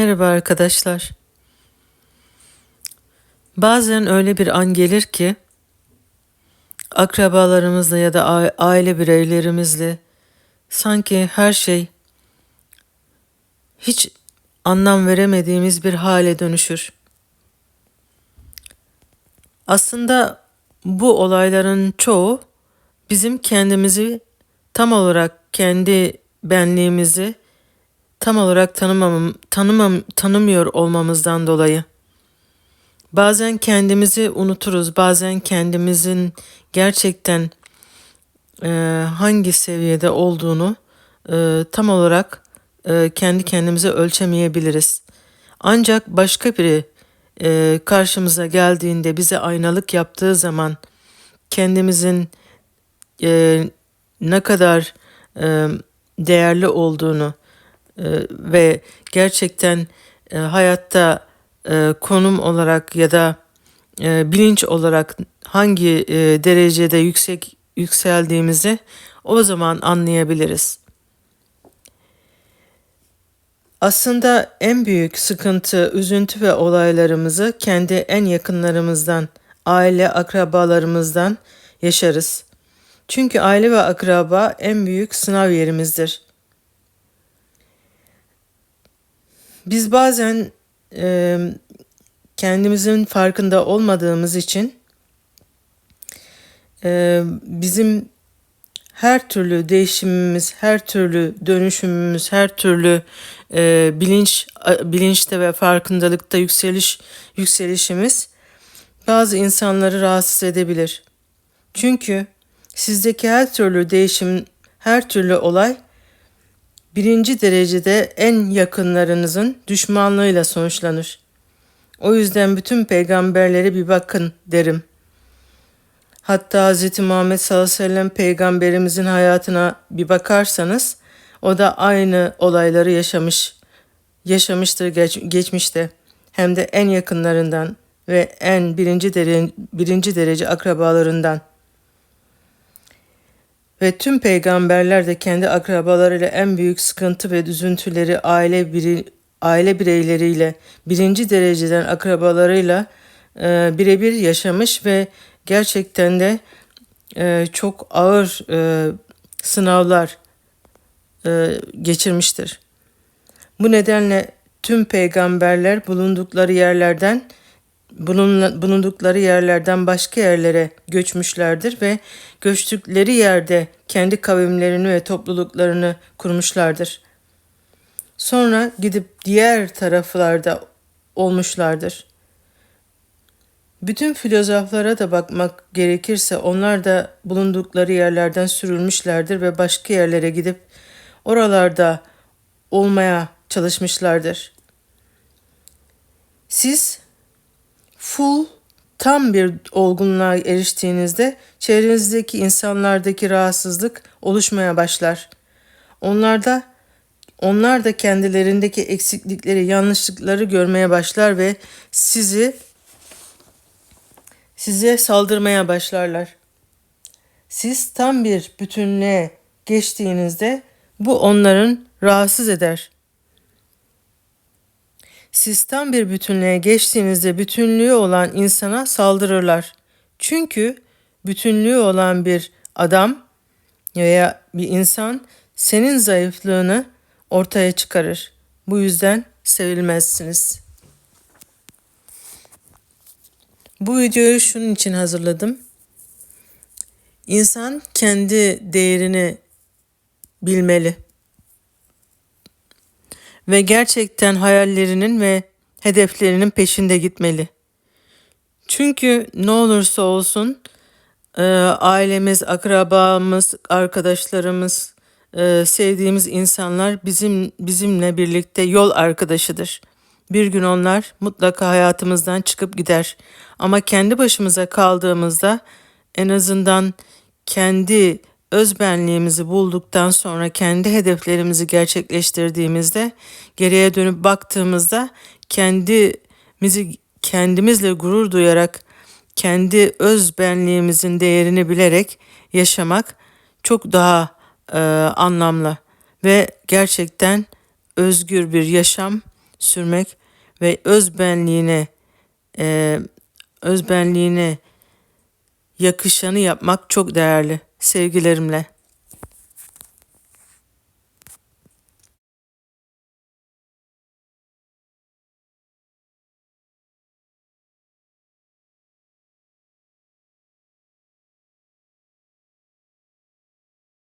Merhaba arkadaşlar. Bazen öyle bir an gelir ki akrabalarımızla ya da aile bireylerimizle sanki her şey hiç anlam veremediğimiz bir hale dönüşür. Aslında bu olayların çoğu bizim kendimizi tam olarak kendi benliğimizi tam olarak tanımam, tanımam, tanımıyor olmamızdan dolayı. Bazen kendimizi unuturuz, bazen kendimizin gerçekten e, hangi seviyede olduğunu e, tam olarak e, kendi kendimize ölçemeyebiliriz. Ancak başka biri e, karşımıza geldiğinde bize aynalık yaptığı zaman kendimizin e, ne kadar e, değerli olduğunu ve gerçekten e, hayatta e, konum olarak ya da e, bilinç olarak hangi derecede yüksek yükseldiğimizi o zaman anlayabiliriz. Aslında en büyük sıkıntı, üzüntü ve olaylarımızı kendi en yakınlarımızdan, aile, akrabalarımızdan yaşarız. Çünkü aile ve akraba en büyük sınav yerimizdir. Biz bazen e, kendimizin farkında olmadığımız için e, bizim her türlü değişimimiz, her türlü dönüşümümüz, her türlü e, bilinç bilinçte ve farkındalıkta yükseliş yükselişimiz bazı insanları rahatsız edebilir. Çünkü sizdeki her türlü değişim, her türlü olay birinci derecede en yakınlarınızın düşmanlığıyla sonuçlanır. O yüzden bütün peygamberlere bir bakın derim. Hatta Hz. Muhammed sallallahu aleyhi ve sellem peygamberimizin hayatına bir bakarsanız o da aynı olayları yaşamış, yaşamıştır geç, geçmişte. Hem de en yakınlarından ve en birinci, dere, birinci derece akrabalarından. Ve tüm peygamberler de kendi akrabalarıyla en büyük sıkıntı ve üzüntüleri aile biri, aile bireyleriyle birinci dereceden akrabalarıyla e, birebir yaşamış ve gerçekten de e, çok ağır e, sınavlar e, geçirmiştir. Bu nedenle tüm peygamberler bulundukları yerlerden bulundukları yerlerden başka yerlere göçmüşlerdir ve göçtükleri yerde kendi kavimlerini ve topluluklarını kurmuşlardır. Sonra gidip diğer taraflarda olmuşlardır. Bütün filozoflara da bakmak gerekirse onlar da bulundukları yerlerden sürülmüşlerdir ve başka yerlere gidip oralarda olmaya çalışmışlardır. Siz full tam bir olgunluğa eriştiğinizde çevrenizdeki insanlardaki rahatsızlık oluşmaya başlar. Onlarda onlar da kendilerindeki eksiklikleri, yanlışlıkları görmeye başlar ve sizi size saldırmaya başlarlar. Siz tam bir bütünlüğe geçtiğinizde bu onların rahatsız eder. Siz tam bir bütünlüğe geçtiğinizde bütünlüğü olan insana saldırırlar. Çünkü bütünlüğü olan bir adam veya bir insan senin zayıflığını ortaya çıkarır. Bu yüzden sevilmezsiniz. Bu videoyu şunun için hazırladım. İnsan kendi değerini bilmeli ve gerçekten hayallerinin ve hedeflerinin peşinde gitmeli. Çünkü ne olursa olsun e, ailemiz, akrabamız, arkadaşlarımız, e, sevdiğimiz insanlar bizim bizimle birlikte yol arkadaşıdır. Bir gün onlar mutlaka hayatımızdan çıkıp gider. Ama kendi başımıza kaldığımızda en azından kendi özbenliğimizi bulduktan sonra kendi hedeflerimizi gerçekleştirdiğimizde geriye dönüp baktığımızda kendimizi kendimizle gurur duyarak kendi özbenliğimizin değerini bilerek yaşamak çok daha e, anlamlı ve gerçekten özgür bir yaşam sürmek ve özbenliğine e, özbenliğine yakışanı yapmak çok değerli. Sevgilerimle.